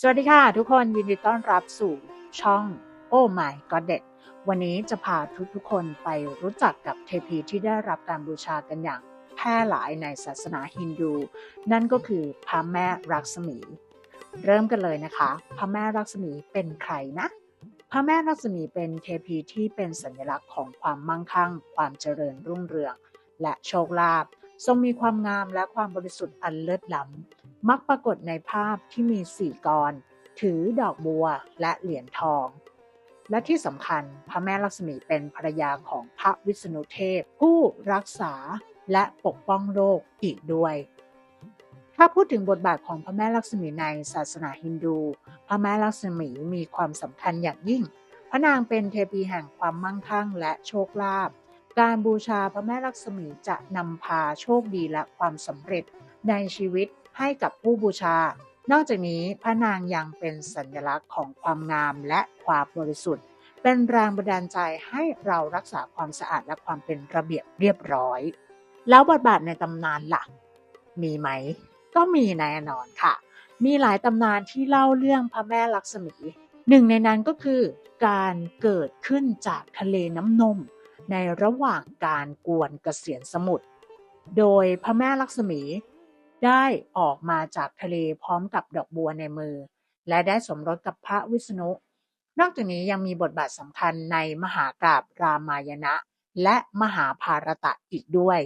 สวัสดีค่ะ ทุกคนยินดีต้อนรับสู่ช่อง Oh My Goddess วันนี้จะพาทุกๆคนไปรู้จักกับเทพีที่ได้รับการบูชากันอย่างแพร่หลายในศาสนาฮินดู นั่นก็คือพระแม่รักษมี เริ่มกันเลยนะคะ พระแม่รักษมีเป็นใครนะ พระแม่รักษมีเป็นเทพีที่เป็นสัญลักษณ์ของความมั่งคั่ง ความเจริญรุ่งเรือง และโชคลาภทรงมีความงามและความบริสุทธิ์อันเลิศล้ำ มักปรากฏในภาพที่มีสี่กร ถือดอกบัวและเหรียญทอง และที่สำคัญพระแม่ลักษมีเป็นภรรยาของพระวิษณุเทพ ผู้รักษาและปกป้องโลกอีกด้วย ถ้าพูดถึงบทบาทของพระแม่ลักษมีในศาสนาฮินดู พระแม่ลักษมีมีความสำคัญอย่างยิ่ง พระนางเป็นเทพีแห่งความมั่งคั่งและโชคลาภการบูชาพระแม่ลักษมีจะนำพาโชคดีและความสำเร็จในชีวิต ให้กับผู้บูชา นอกจากนี้พระนางยังเป็นสัญลักษณ์ของความงามและความบริสุทธิ์ เป็นแรงบันดาลใจให้เรารักษาความสะอาดและความเป็นระเบียบเรียบร้อย แล้วบทบาทในตำนานล่ะมีไหม ก็มีแน่นอนค่ะ มีหลายตำนานที่เล่าเรื่องพระแม่ลักษมี หนึ่งในนั้นก็คือการเกิดขึ้นจากทะเลน้ำนม ในระหว่างการกวนเกษียณสมุทร โดยพระแม่ลักษมี ได้ออกมาจากทะเลพร้อมกับดอกบัวในมือ และได้สมรสกับพระวิษณุ นอกจากนี้ยังมีบทบาทสำคัญในมหากราบรามายณะ และมหาภารตะอีกด้วย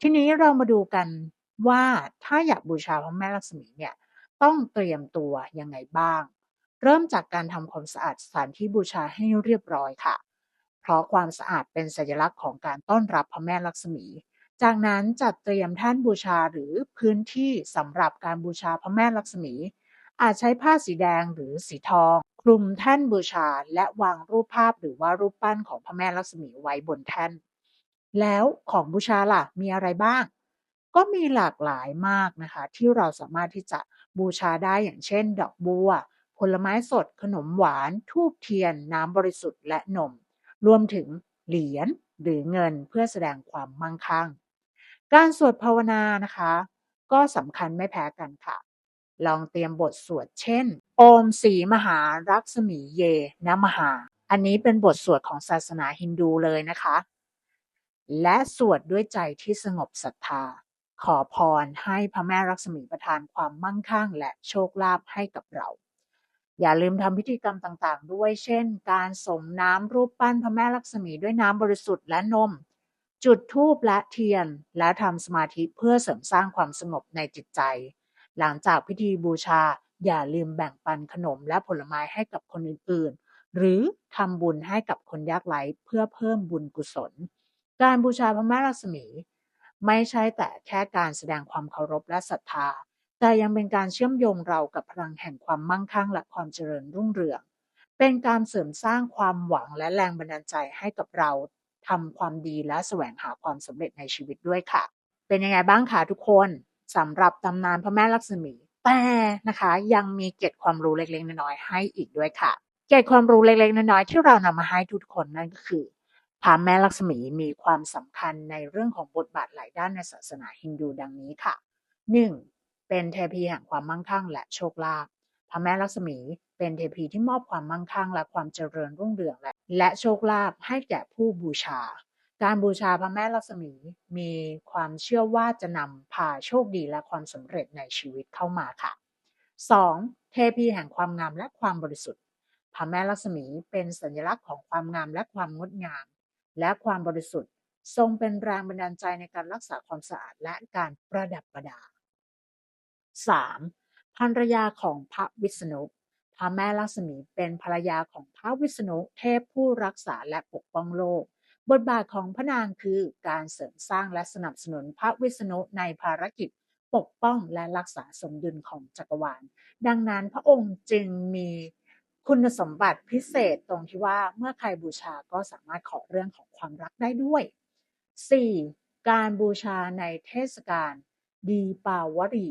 ทีนี้เรามาดูกันว่าถ้าอยากบูชาพระแม่ลักษมีเนี่ยต้องเตรียมตัวยังไงบ้าง เริ่มจากการทำความสะอาดสถานที่บูชาให้เรียบร้อยค่ะ เพราะความสะอาดเป็นสัญลักษณ์ของการต้อนรับพระแม่ลักษมี จากนั้นจัดเตรียมแท่นบูชาหรือพื้นที่สำหรับการบูชาพระแม่ลักษมี อาจใช้ผ้าสีแดงหรือสีทอง คลุมแท่นบูชาและวางรูปภาพหรือว่ารูปปั้นของพระแม่ลักษมีไว้บนแท่น แล้วของบูชาล่ะมีอะไรบ้าง ก็มีหลากหลายมากนะคะ ที่เราสามารถที่จะบูชาได้อย่างเช่น ดอกบัว ผลไม้สด ขนมหวาน ทูบเทียน น้ำบริสุทธิ์และนม รวมถึงเหรียญหรือเงินเพื่อแสดงความมั่งคั่ง การสวดภาวนานะคะ ก็สำคัญไม่แพ้กันค่ะ ลองเตรียมบทสวดเช่น โอมสีมหารักษมีเยนะมหา อันนี้เป็นบทสวดของศาสนาฮินดูเลยนะคะ และสวดด้วยใจที่สงบศรัทธา ขอพรให้พระแม่รักษมีประทานความมั่งคั่ง และโชคลาภให้กับเราอย่าลืมทำพิธีกรรมต่างๆ ด้วย เช่น การส่งน้ำรูปปั้นพระแม่ลักษมีด้วยน้ำบริสุทธิ์และนม จุดธูปและเทียนและทำสมาธิเพื่อเสริมสร้างความสงบในจิตใจ หลังจากพิธีบูชาอย่าลืมแบ่งปันขนมและผลไม้ให้กับคนอื่นๆ หรือทำบุญให้กับคนยากไร้เพื่อเพิ่มบุญกุศล การบูชาพระแม่ลักษมี ไม่ใช่แต่แค่การแสดงความเคารพและศรัทธา แต่ยังเป็นการเชื่อมโยงเรากับพลังแห่งความมั่งคั่งและความเจริญรุ่งเรือง เป็นการเสริมสร้างความหวังและแรงบันดาลใจให้กับเรา ทำความดีและแสวงหาความสำเร็จในชีวิตด้วยค่ะ เป็นยังไงบ้างคะทุกคนสำหรับตำนานพระแม่ลักษมี แต่นะคะยังมีเกร็ดความรู้เล็กๆน้อยๆให้อีกด้วยค่ะ เกร็ดความรู้เล็กๆน้อยๆที่เรานำมาให้ทุกคนนั่นก็คือพระแม่ลักษมีมีความสำคัญในเรื่องของบทบาทหลายด้านในศาสนาฮินดูดังนี้ค่ะ 1. เป็นเทพีแห่งความมั่งคั่งและโชคลาภพระแม่ลักษมีเป็นเทพีที่มอบความมั่งคั่งและความเจริญรุ่งเรืองและ และโชคลาภให้แก่ผู้บูชา การบูชาพระแม่ลักษมีมีความเชื่อว่าจะนำพาโชคดีและความสำเร็จในชีวิตเข้ามาค่ะ 2. เทพีแห่งความงามและความบริสุทธิ์ พระแม่ลักษมีเป็นสัญลักษณ์ของความงามและความงดงาม และความบริสุทธิ์ ทรงเป็นแรงบันดาลใจในการรักษาความสะอาดและการประดับประดา 3. ภรรยาของพระวิษณุ ระแม่ลักษมีเป็นภรรยาของพระวิษณุเทพผู้รักษาและปกป้องโลก บทบาทของพระนางคือการเสริมสร้างและสนับสนุนพระวิษณุในภารกิจปกป้องและรักษาสมดุลของจักรวาล ดังนั้นพระองค์จึงมีคุณสมบัติพิเศษตรงที่ว่าเมื่อใครบูชาก็สามารถขอเรื่องของความรักได้ด้วย 4. การบูชาในเทศกาลดีปาวรี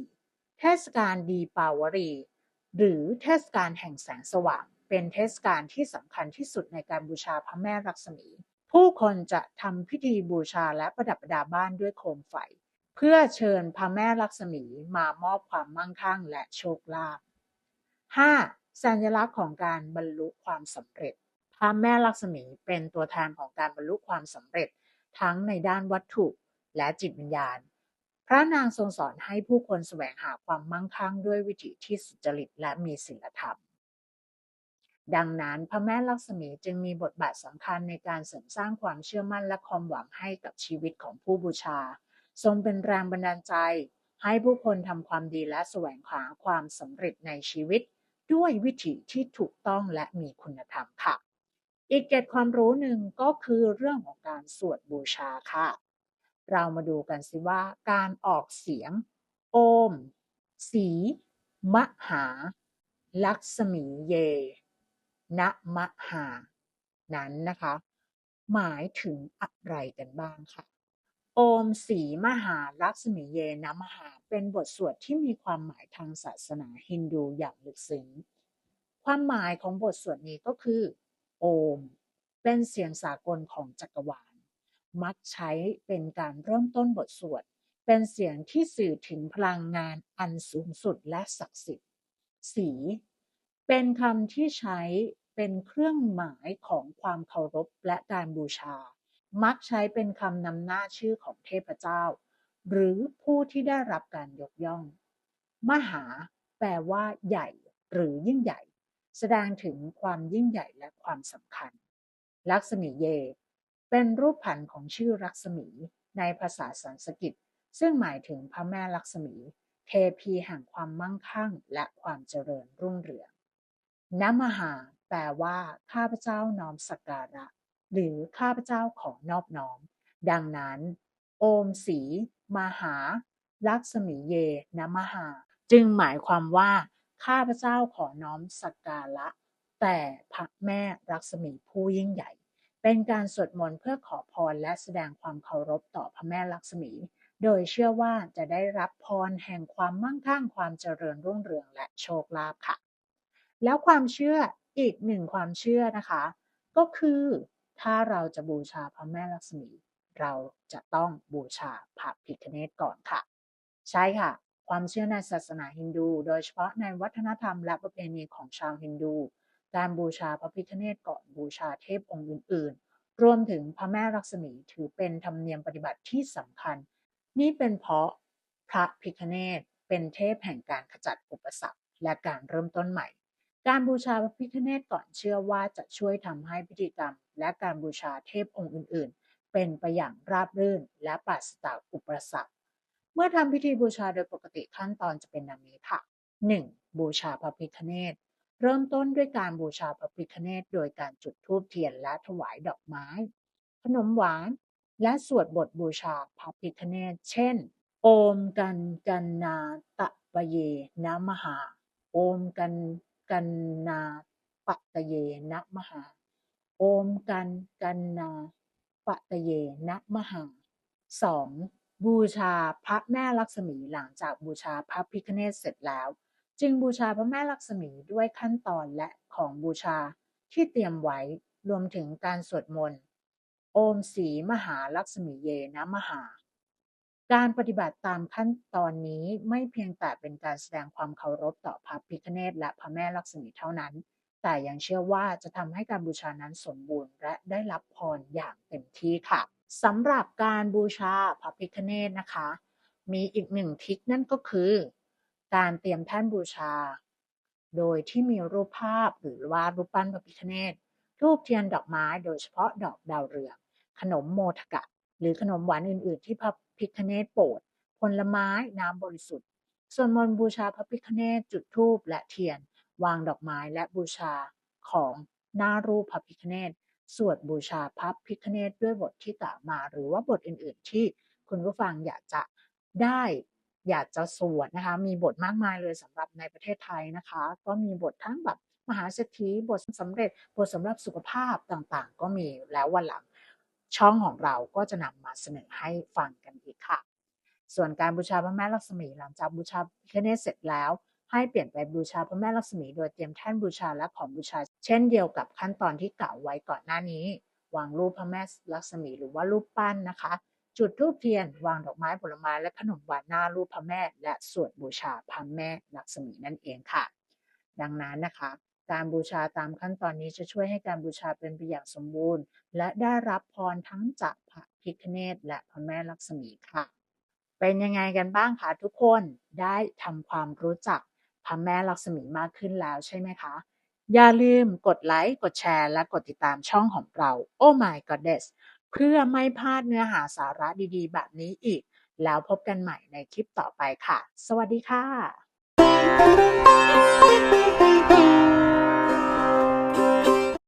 เทศกาลดีปาวรี หรือเทศกาลแห่งแสงสว่าง เป็นเทศกาลที่สำคัญที่สุดในการบูชาพระแม่ลักษมี ผู้คนจะทำพิธีบูชาและประดับประดาบ้านด้วยโคมไฟ เพื่อเชิญพระแม่ลักษมีมามอบความมั่งคั่งและโชคลาภ 5. สัญลักษณ์ของการบรรลุความสำเร็จ พระแม่ลักษมีเป็นตัวแทนของการบรรลุความสำเร็จ ทั้งในด้านวัตถุและจิตวิญญาณ พระนางทรงสอนให้ผู้คนแสวงหาความมั่งคั่งด้วยวิถีที่สุจริตและมีศีลธรรม ดังนั้นพระแม่ลักษมีจึงมีบทบาทสำคัญในการเสริมสร้างความเชื่อมั่นและความหวังให้กับชีวิตของผู้บูชา ทรงเป็นแรงบันดาลใจ ให้ผู้คนทำความดีและแสวงหาความสำเร็จในชีวิต ด้วยวิถีที่ถูกต้องและมีคุณธรรมค่ะ อีกเกร็ดความรู้หนึ่งก็คือเรื่องของการสวดบูชาค่ะ เรามาดูกันสิว่าการออกเสียง โอม สี มหา ลักษมีเยนะมหา นั้นนะคะ หมายถึงอะไรกันบ้างค่ะ โอมสีมหาลักษมีเยนะมหา เป็นบทสวดที่มีความหมายทางศาสนาฮินดูอย่างลึกซึ้ง ความหมายของบทสวดนี้ก็คือ โอม เป็นเสียงสากลของจักรวาล มักใช้เป็นการเริ่มต้นบทสวด เป็นเสียงที่สื่อถึงพลังงานอันสูงสุดและศักดิ์สิทธิ์ สี เป็นคำที่ใช้เป็นเครื่องหมายของความเคารพและการบูชา มักใช้เป็นคำนำหน้าชื่อของเทพเจ้า หรือผู้ที่ได้รับการยกย่อง มหา แปลว่า ใหญ่ หรือยิ่งใหญ่ แสดงถึงความยิ่งใหญ่และความสำคัญ ลักษมีเย เป็นรูปผันของชื่อลักษมีในภาษาสันสกฤต ซึ่งหมายถึงพระแม่ลักษมี เทพีแห่งความมั่งคั่งและความเจริญรุ่งเรืองนมหา แปลว่า ข้าพเจ้าน้อมสักการะ หรือข้าพเจ้าขอนอบน้อม ดังนั้น โอมสีมหา ลักษมีเยนมหา จึงหมายความว่า ข้าพเจ้าขอน้อมสักการะ แต่พระแม่ลักษมีผู้ยิ่งใหญ่ เป็นการสวดมนต์เพื่อขอพรและแสดงความเคารพต่อพระแม่ลักษมี โดยเชื่อว่าจะได้รับพรแห่งความมั่งคั่งความเจริญรุ่งเรืองและโชคลาภค่ะ แล้วความเชื่ออีกหนึ่งความเชื่อนะคะ ก็คือถ้าเราจะบูชาพระแม่ลักษมี เราจะต้องบูชาพระพิฆเนศก่อนค่ะ ใช่ค่ะ ความเชื่อในศาสนาฮินดู โดยเฉพาะในวัฒนธรรมและประเพณีของชาวฮินดู การบูชาพระพิฆเนศก่อนบูชาเทพองค์อื่น ๆ รวมถึงพระแม่ลักษมีถือเป็นธรรมเนียมปฏิบัติที่สำคัญ นี่เป็นเพราะพระพิฆเนศเป็นเทพแห่งการขจัดอุปสรรคและการเริ่มต้นใหม่ การบูชาพระพิฆเนศก่อนเชื่อว่าจะช่วยทำให้พิธีกรรม และการบูชาเทพองค์อื่น ๆ เป็นไปอย่างราบรื่นและปราศจากอุปสรรค เมื่อทำพิธีบูชาโดยปกติขั้นตอนจะเป็นดังนี้ค่ะ 1. บูชาพระพิฆเนศ เริ่มต้นด้วยการบูชาพระพิฆเนศโดยการจุดธูปเทียนและถวายดอกไม้ ขนมหวาน และสวดบทบูชาพระพิฆเนศเช่น โอมกันกันนาตะปะเยนะมหา โอมกันกันนาปะตะเยนะมหา โอมกันกันนาปะตะเยนะมหา 2. บูชาพระแม่ลักษมีหลังจากบูชาพระพิฆเนศเสร็จแล้ว จึงบูชาพระแม่ลักษมีด้วยขั้นตอนและของบูชาที่เตรียมไว้รวมถึงการสวดมนต์ โอมสีมหาลักษมีเยนะมหา การปฏิบัติตามขั้นตอนนี้ไม่เพียงแต่เป็นการแสดงความเคารพต่อพระพิฆเนศและพระแม่ลักษมีเท่านั้น แต่ยังเชื่อว่าจะทำให้การบูชานั้นสมบูรณ์ และได้รับพรอย่างเต็มที่ค่ะสำหรับการบูชาพระพิฆเนศนะคะ มีอีกหนึ่งทิคนั่นก็คือ การเตรียมแท่นบูชา โดยที่มีรูปภาพหรือว่ารูปปั้นพระพิฆเนศรูปเทียนดอกไม้โดยเฉพาะดอกดาวเรืองขนมโมทกะ หรือขนมหวานอื่น ๆ ที่พระพิฆเนศโปรดผลไม้น้ำบริสุทธิ์ ส่วนมนบูชาพระพิฆเนศจุดธูปและเทียน วางดอกไม้และบูชาของหน้ารูปพระพิฆเนศสวดบูชาพระพิฆเนศด้วยบทที่กล่าวมา หรือว่าบทอื่น ๆ ที่คุณผู้ฟังอยากจะได้ อยากจะสวดนะคะ มีบทมากมายเลยสำหรับในประเทศไทยนะคะ ก็มีบททั้งแบบมหาเศรษฐีบทสำเร็จบทสำหรับสุขภาพต่างๆ ก็มีแล้ววันหลังช่องของเราก็จะนำมาเสนอให้ฟังกันอีกค่ะ ส่วนการบูชาพระแม่ลักษมีหลังจากบูชาพิฆเนศเสร็จแล้ว ให้เปลี่ยนไปบูชาพระแม่ลักษมี โดยเตรียมแท่นบูชาและของบูชา เช่นเดียวกับขั้นตอนที่กล่าวไว้ก่อนหน้านี้ วางรูปพระแม่ลักษมีหรือว่ารูปปั้นนะคะ จุดธูปเทียน วางดอกไม้ผลไม้และขนมหวานหน้ารูปพระแม่ และสวดบูชาพระแม่ลักษมีนั่นเองค่ะ ดังนั้นนะคะ การบูชาตามขั้นตอนนี้จะช่วยให้การบูชาเป็นไปอย่างสมบูรณ์ และได้รับพรทั้งจากพระพิฆเนศและพระแม่ลักษมีค่ะ เป็นยังไงกันบ้างคะทุกคนได้ทำความรู้จักพระแม่ลักษมีมากขึ้นแล้วใช่ไหมคะอย่าลืมกดไลค์ กดแชร์ และกดติดตามช่องของเรา Oh My Goddess เพื่อไม่พลาดเนื้อหาสาระดีๆ แบบนี้อีก แล้วพบกันใหม่ในคลิปต่อไปค่ะ สวัสดีค่ะ